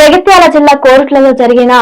జగిత్యాల జిల్లా కోరుట్లలో జరిగిన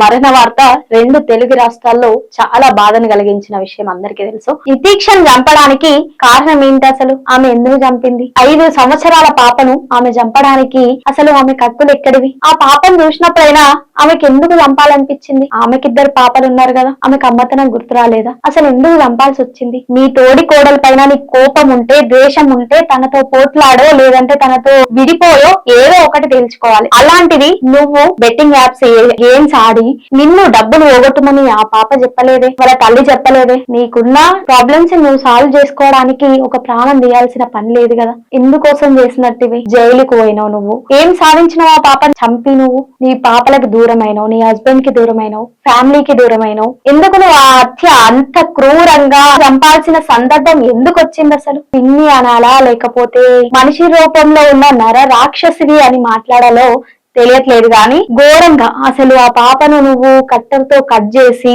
మరణ వార్త రెండు తెలుగు రాష్ట్రాల్లో చాలా బాధను కలిగించిన విషయం అందరికీ తెలుసు. నితీక్షను చంపడానికి కారణం ఏంటి అసలు? ఆమె ఎందుకు చంపింది? ఐదు సంవత్సరాల పాపను ఆమె చంపడానికి అసలు ఆమె కక్కులు ఎక్కడివి? ఆ పాపను చూసినప్పుడైనా ఆమెకి ఎందుకు చంపాలనిపించింది? ఆమెకి ఇద్దరు పాపలు ఉన్నారు కదా ఆమెకు అమ్మతనం గుర్తు రాలేదా? అసలు ఎందుకు చంపాల్సి వచ్చింది? నీ తోడి కోడల పైన నీ కోపం ఉంటే ద్వేషం ఉంటే తనతో పోట్లాడో లేదంటే తనతో విడిపోయో ఏదో ఒకటి తెలుసుకోవాలి. అలాంటిది నువ్వు బెట్టింగ్ యాప్స్ గేమ్స్ ఆడి నిన్ను డబ్బులు పోగొట్టమని ఆ పాప చెప్పలేదే వాళ్ళ తల్లి చెప్పలేదే. నీకున్న ప్రాబ్లమ్స్ నువ్వు సాల్వ్ చేసుకోవడానికి ఒక ప్రాణం తీయాల్సిన పని లేదు కదా. ఎందుకోసం చేసినట్టివి? జైలుకు పోయినావు నువ్వు. ఏం సాధించినావు ఆ పాపని? చంపి నువ్వు. నీ పాపలకు దూరమైనవు నీ హస్బెండ్కి దూరమైనవు ఫ్యామిలీకి దూరమైనవు. ఎందుకు నువ్వు ఆ హత్య అంత క్రూరంగా చంపాల్సిన సందర్భం ఎందుకు వచ్చింది అసలు? పిన్ని అనాలా లేకపోతే మనిషి రూపంలో ఉన్న నర రాక్షసివి అని మాట్లాడాలో తెలియట్లేదు కానీ ఘోరంగా అసలు ఆ పాపను నువ్వు కట్టెలతో కట్ చేసి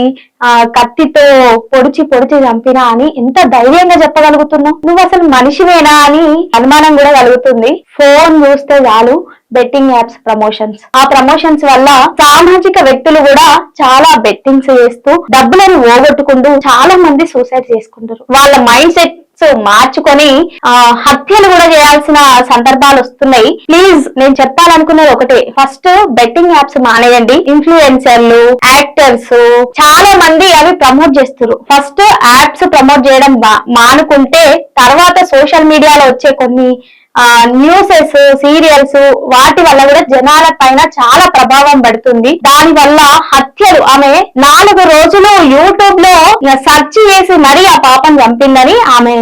ఆ కత్తితో పొడిచి పొడిచి చంపినా అని ఎంత ధైర్యంగా చెప్పగలుగుతున్నావు? నువ్వు అసలు మనిషివేనా అని అనుమానం కూడా కలుగుతుంది. ఫోన్ చూస్తే చాలు బెట్టింగ్ యాప్స్ ప్రమోషన్స్. ఆ ప్రమోషన్స్ వల్ల సామాజిక వ్యక్తులు కూడా చాలా బెట్టింగ్స్ చేస్తూ డబ్బులను ఓగొట్టుకుంటూ చాలా మంది సూసైడ్ చేసుకుంటారు. వాళ్ళ మైండ్ సెట్ సో మార్చుకొని హత్యలు కూడా చేయాల్సిన సందర్భాలు వస్తున్నాయి. ప్లీజ్ నేను చెప్పాలనుకున్నది ఒకటే. ఫస్ట్ బెట్టింగ్ యాప్స్ మానేయండి. ఇన్ఫ్లుయెన్సర్లు యాక్టర్స్ చాలా మంది అవి ప్రమోట్ చేస్తారు ఫస్ట్ యాప్స్ ప్రమోట్ చేయడం మానుకుంటే తర్వాత సోషల్ మీడియాలో వచ్చే కొన్ని న్యూసెస్ సీరియల్స్ వాటి వల్ల కూడా జనాల పైన చాలా ప్రభావం పడుతుంది. దాని వల్ల హత్యలు ఆమె నాలుగు రోజులు యూట్యూబ్లో సెర్చ్ చేసి మరీ ఆ పాపను చంపిందని ఆమె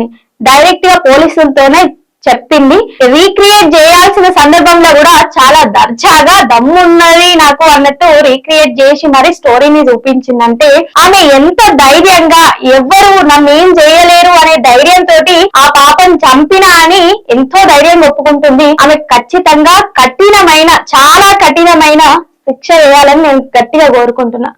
డైరెక్ట్గా పోలీసులతోనే చెప్పింది. రీక్రియేట్ చేయాల్సిన సందర్భంలో కూడా చాలా దర్జాగా దమ్మున్నది నాకు అన్నట్టు రీక్రియేట్ చేసి మరి స్టోరీని చూపించిందంటే ఆమె ఎంత ధైర్యంగా ఎవ్వరు నన్ను ఏం చేయలేరు అనే ధైర్యంతో ఆ పాపను చంపినా అని ఎంతో ధైర్యం ఒప్పుకుంటుంది. ఆమె ఖచ్చితంగా కఠినమైన చాలా కఠినమైన శిక్ష వేయాలని నేను గట్టిగా కోరుకుంటున్నా.